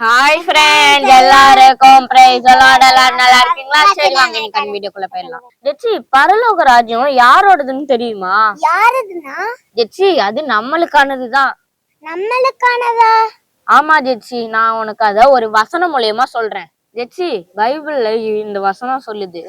Hi friend எல்லாருக்கும் price எல்லாரும் நல்லா இருக்கீங்களா? சரி வாங்க இன்னைக்கு வீடியோக்குள்ள போயிடலாம். ஜெச்சி பரலோக ராஜ்யம் யாரோடதுன்னு தெரியுமா? யாருதுன்னா? ஜெச்சி அது நம்மளுக்கானதுதான். நம்மளுக்கானதா? ஆமா ஜெச்சி. நான் உனக்கு அத ஒரு வசனம் மூலியமா சொல்றேன். ஜெச்சி பைபிள்ல இந்த வசனம் சொல்லுது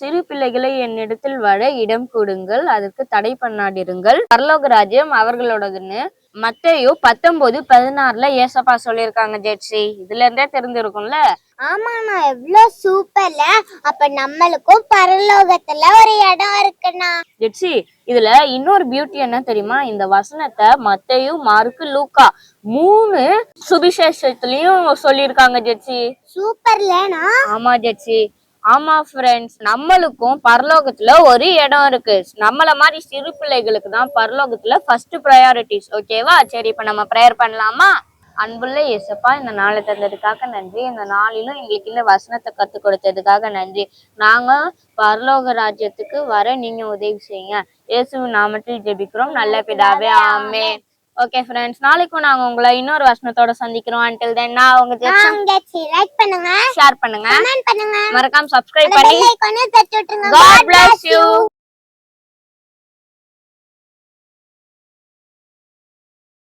சிறு பிள்ளைகளை என்னிடத்தில் வர இடம் கொடுங்கள் அதற்கு தடை பண்ணாதிருங்கள். பரலோக ராஜ்யம் அவர்களோடதுன்னு மத்தேயு பத்தொன்பது பதினாறுல ஏசப்பா சொல்லியிருக்காங்க ஜெச்சி இதுல இருந்தே தெரிஞ்சிருக்கும்ல? ஆமாண்ணா எவ்வளோ சூப்பர்ல. அப்ப நம்மளுக்கும் பரலோகத்துல ஒரு இடம் இருக்குண்ணா. ஜெட்சி இதுல இன்னொரு பியூட்டி என்ன தெரியுமா? இந்த வசனத்தை மத்தேயு மார்க்கு லூக்கா மூணு சுவிசேஷத்துலயும் சொல்லியிருக்காங்க ஜெட்சி சூப்பர்லண்ணா. ஆமா ஜெட்சி ஆமா ஃப்ரெண்ட்ஸ் நம்மளுக்கும் பரலோகத்துல ஒரு இடம் இருக்கு. நம்மள மாதிரி சிறு பிள்ளைகளுக்கு தான் பரலோகத்துல ஃபர்ஸ்ட் ப்ரையாரிட்டிஸ் ஓகேவா சரி இப்ப நம்ம ப்ரேயர் பண்ணலாமா? அன்புள்ள இயேசப்பா இந்த நாளை தந்ததுக்காக நன்றி. இந்த நாளிலும் எங்களுக்கு இந்த வசனத்தை கற்றுக் கொடுத்ததுக்காக நன்றி. நாங்கள் பரலோக ராஜ்யத்துக்கு வர நீங்கள் உதவி செய்யுங்க. இயேசுவின் நாமத்தில் ஜெபிக்கிறோம். நல்ல பிதாவே ஆமே ஓகே ஃப்ரெண்ட்ஸ் நாளைக்கும் நாங்க உங்களை இன்னொரு வசனத்தோட சந்திக்கிறோம். Until then நான் உங்க லைக் பண்ணுங்க. ஷேர் பண்ணுங்க. கமெண்ட் பண்ணுங்க. மறக்காம சப்ஸ்கிரைப் பண்ணி பெல் ஐகானை தட்டி விட்டுருங்க. God bless you.